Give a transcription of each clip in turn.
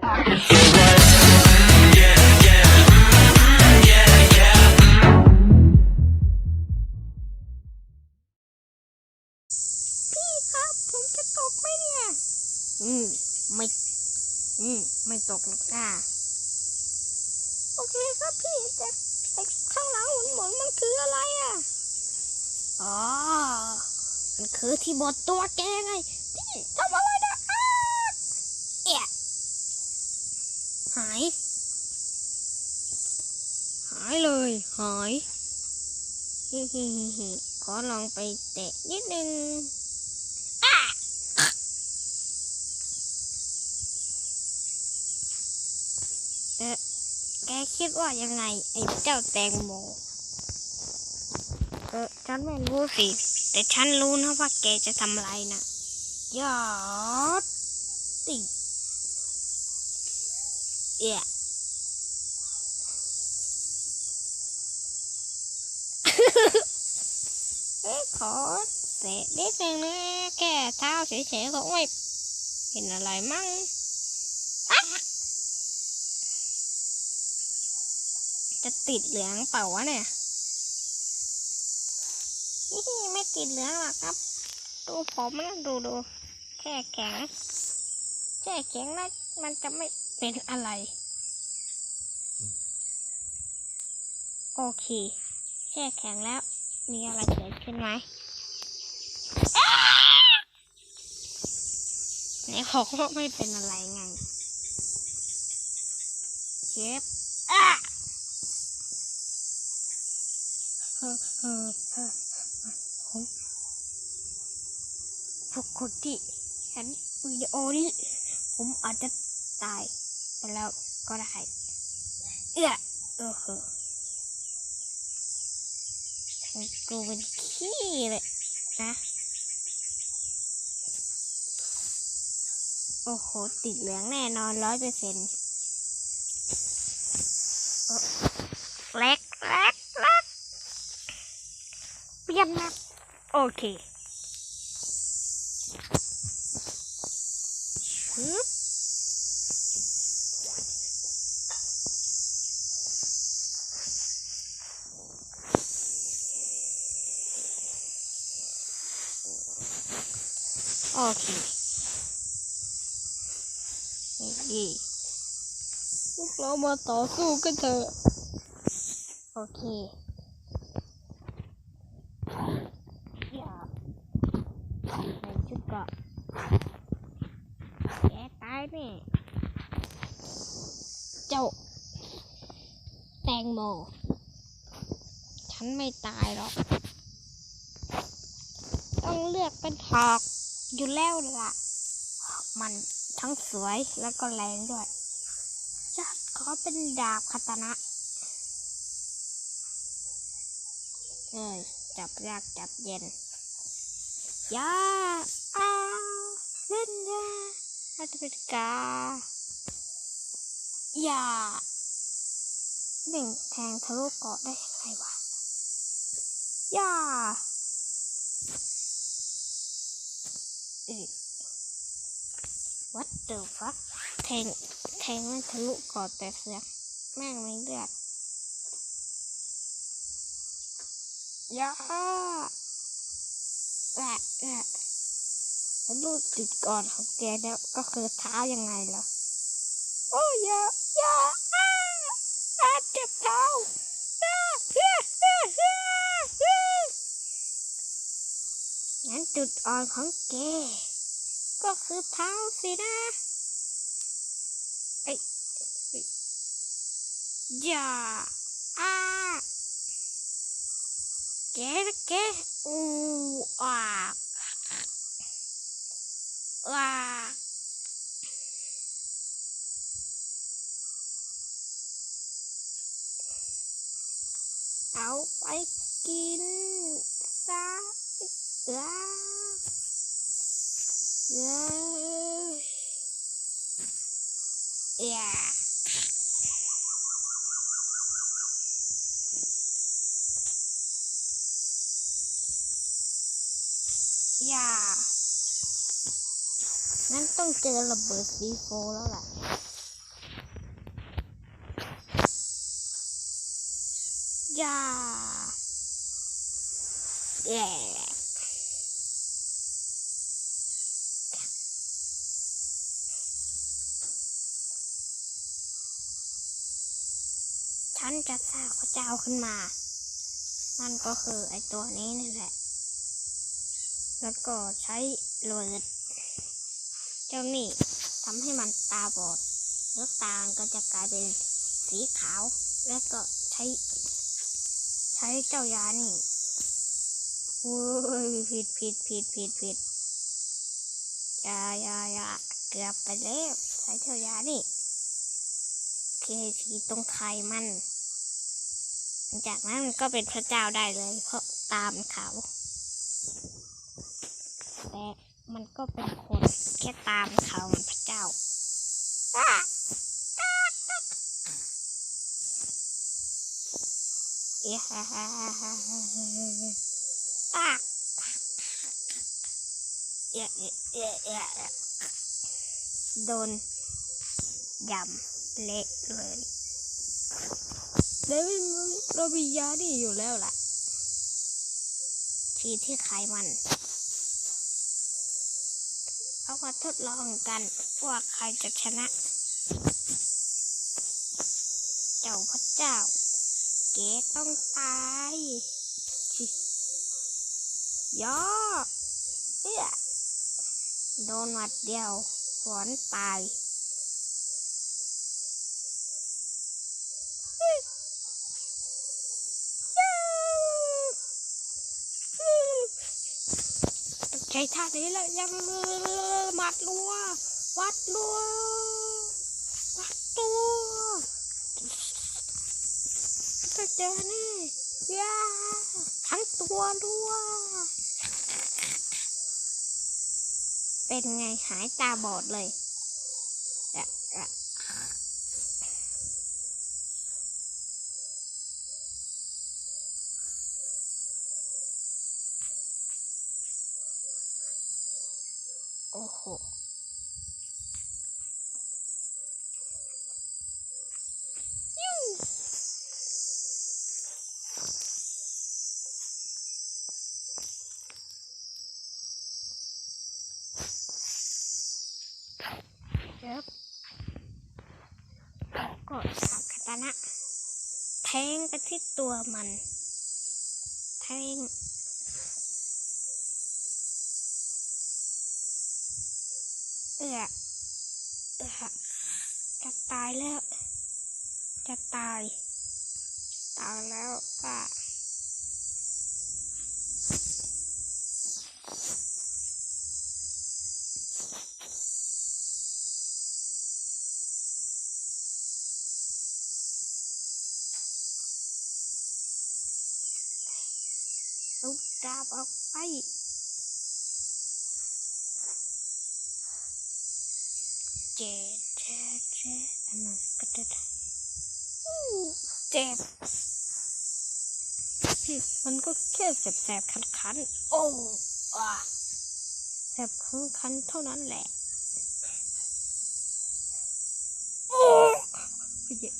พี่ครับผมจะตกไหมเนี่ย อืม ไม่ อืม ไม่ตกหรอกค่ะโอเคครับพี่แต่ไอ้ข้างหลังหมุนหมุนมันคืออะไรอะ อ๋อ มันคือที่บดตัวแกไง พี่ทำอะไรนะอ้าเอะ หาย หายเลย หายฮิฮิฮิฮิขอลองไปเตะนิดนึงเอ๊ะแกคิดว่ายังไง ไอ้เจ้าแตงโม เออ ฉันไม่รู้สิ แต่ฉันรู้นะว่าแกจะทำอะไรนะยอดติ เอะขอเตะนิดนึงนะแค่เท้าเฉยๆก็ไม่เห็นอะไรมั่งจะติดเหลืองเปล่าวะเนี่ยนี่ไม่ติดเหลืองหรอกครับ ดูผมนะดูดูแค่แข็งแค่แข็งแล้วมันจะไม่ เป็นอะไร โอเค แช่แข็งแล้ว มีอะไรเกิดขึ้นไหมไหนบอกว่าไม่เป็นอะไรไงเชฟอะเฮ้อเฮ้อเฮ้อผมปกติเห็นวิดีโอนี้ ผมอาจจะตาย ไปแล้วก็ได้เอื้อเออเฮ้อมันกูเป็นขี้เลยนะโอ้โห ติดเหลืองแน่นอนร้อยเปอร์เซ็นต์เล็กเล็กเล็กเปลี่ยนแมปโอเคชึบ โอเคนี่พวกเรามาต่อสู้กันเถอะโอเคอย่าใส่ชุดเกราะแกตายแน่เจ้า แตงโม ฉันไม่ตายหรอก ต้องเลือกเป็นหอก อยู่แล้วล่ะ มันทั้งสวยแล้วก็แรงด้วยจะขอเป็นดาบคาตานะเอ้ยจับยากจับเย็นยาอาเล่นยาอาตเป็นกาย่าเบ่งแทงทะลุเกาะได้ยังไงวะอย่า เอ้ย what the fuck แทง แทงมันทะลุก่อนแต่เสือกแม่งไม่เลือดย่าแหละแหละฉันรู้จุดก่อนของแกแล้วก็คือเท้ายังไงล่ะ โอ้ยอยาอยาอ้าอาเจ็บเท้าอ้าอ้าอ้าอ้าอ้า งั้นจุดอ่อนของแก ก็คือเท้าสินะไอ้เอ้ยอย่าอาแกนะแกอู้อ่าอ่าเอาไปกินซะ ว้าว้าว้อย่างั้นต้องเจอระเบิดซีโฟแล้วแหละอย่าเย่ นจะสร้างพระเจ้าขึ้นมา นั่นก็คือไอตัวนี้นี่แหละ แล้วก็ใช้โรดเจ้านี่ทำให้มันตาบอดแล้วตาก็จะกลายเป็นสีขาว แล้วก็ใช้ ใช้เจ้ายานี่โอ้ยผิดผิดผิดผิดผิดยายายาเกือบไปแล้วใช้เจ้ายานี่เคฉีตรงไข่มัน จากนั้นมันก็เป็นพระเจ้าได้เลย เพราะตามนขา แต่มันก็เป็นคนแค่ตามเขาเหมือนพระเจ้าอะเอ๊ะฮ่าฮ่าฮ่าฮ่าฮ่าอะเอะเอะเอ๊ะเอ๊ะเอ๊ะโดนยำเละเลย เดวิดเรามียาดีอยู่แล้วล่ะ ทีที่ไขมัน เอามาทดลองกันว่าใครจะชนะ เจ้าพระเจ้า เกต้องตายย่อเอื้อโดนหมัดเดียวฝนตายอื้ออื้อใช้ท่านี้แล้วยังหมัดรัววัดรัววัดตัวก็เจอแน่ยาทั้งตัวรัวเป็นไงหายตาบอดเลยอะอะ โอ้โหยูเจ็บก็สับคาตานะแทงไปที่ตัวมัน แทง เอือเอือจะตายแล้ว จะตาย ตายแล้วอะลุกดาบออกไป เจ็บเจ็บ เจ็บอันก็จะเจ็บพี่มันก็แค่แสบๆคันๆโอ้อะแสบคันๆเท่านั้นแหละโอ้อย่า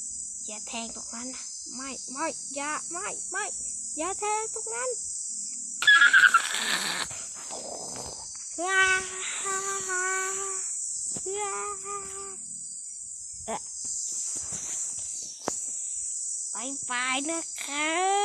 อย่าแทงตรงนั้นนะไม่ไม่อย่าไม่ไม่อย่าแทงตรงนั้นว้าเอื้อ เอ่อไปไปนะครับ